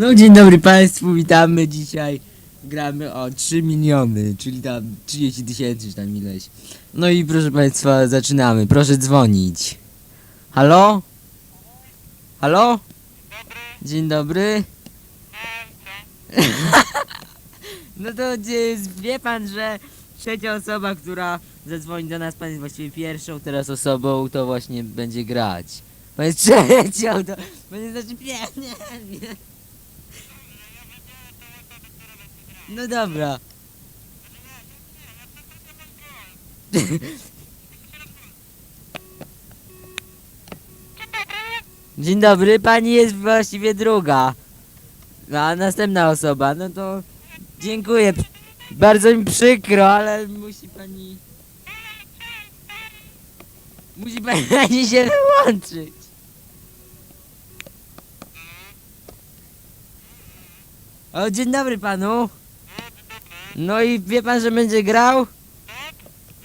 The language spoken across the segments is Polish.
No dzień dobry Państwu, witamy dzisiaj. Gramy o 3 miliony, czyli tam 30 tysięcy czy tam ileś. No i proszę Państwa, zaczynamy. Proszę dzwonić. Halo? Halo? Dzień dobry. no to wie Pan, że trzecia osoba, która zadzwoni do nas, Pan jest właściwie pierwszą teraz osobą, to właśnie będzie grać. Pan jest trzecią, to będzie znaczy nie, nie, nie. No dobra. Dzień dobry, pani jest właściwie druga. A następna osoba, no to dziękuję. Bardzo mi przykro, ale musi pani. Musi pani się wyłączyć. O, dzień dobry panu. No i wie pan, że będzie grał?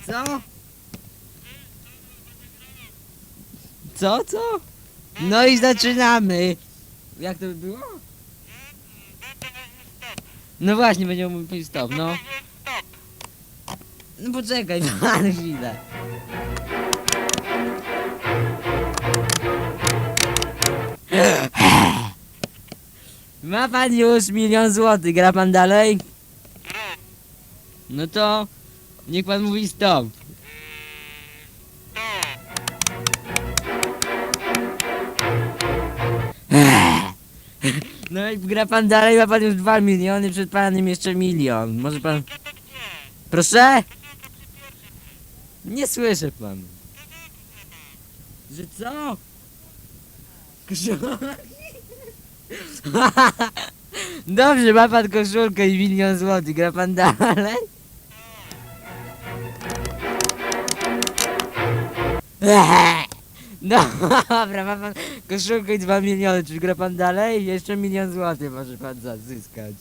Co? Co, co? No i zaczynamy. Jak to by było? No właśnie, będzie mówił stop, no. No poczekaj, pan chwilę. Ma pan już milion złotych, gra pan dalej? No to niech pan mówi stop. No i gra pan dalej, ma pan już dwa miliony, przed panem jeszcze milion. Może pan... Proszę? Nie słyszę pan. Że co? Koszulki? Dobrze, ma pan koszulkę i milion złotych, gra pan dalej? Dobra, ma pan koszulkę i dwa miliony, czy gra pan dalej? Jeszcze milion złotych może pan zazyskać.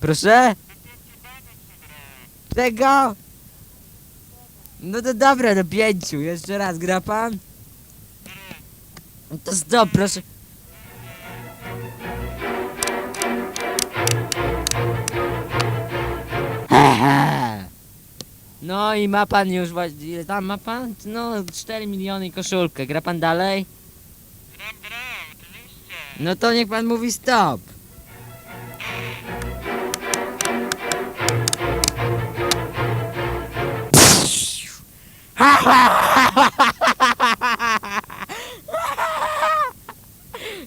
Proszę? Tego? No to dobra, do pięciu. Jeszcze raz, gra pan? No To stop, proszę. No i ma pan już właśnie, ile tam ma pan? No 4 miliony i koszulkę. Gra pan dalej? No to niech pan mówi stop.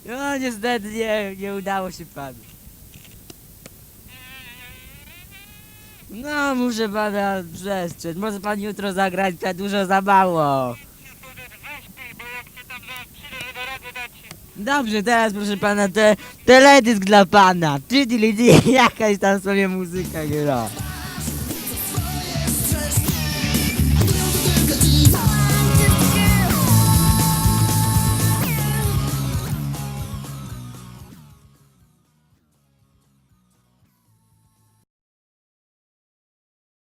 No niestety nie, nie udało się panu. No muszę pana przestrzec. Może pan jutro zagrać za dużo za mało. Dobrze, teraz proszę pana te, teledysk dla pana. Ty, ty, ty, jakaś tam sobie muzyka gra.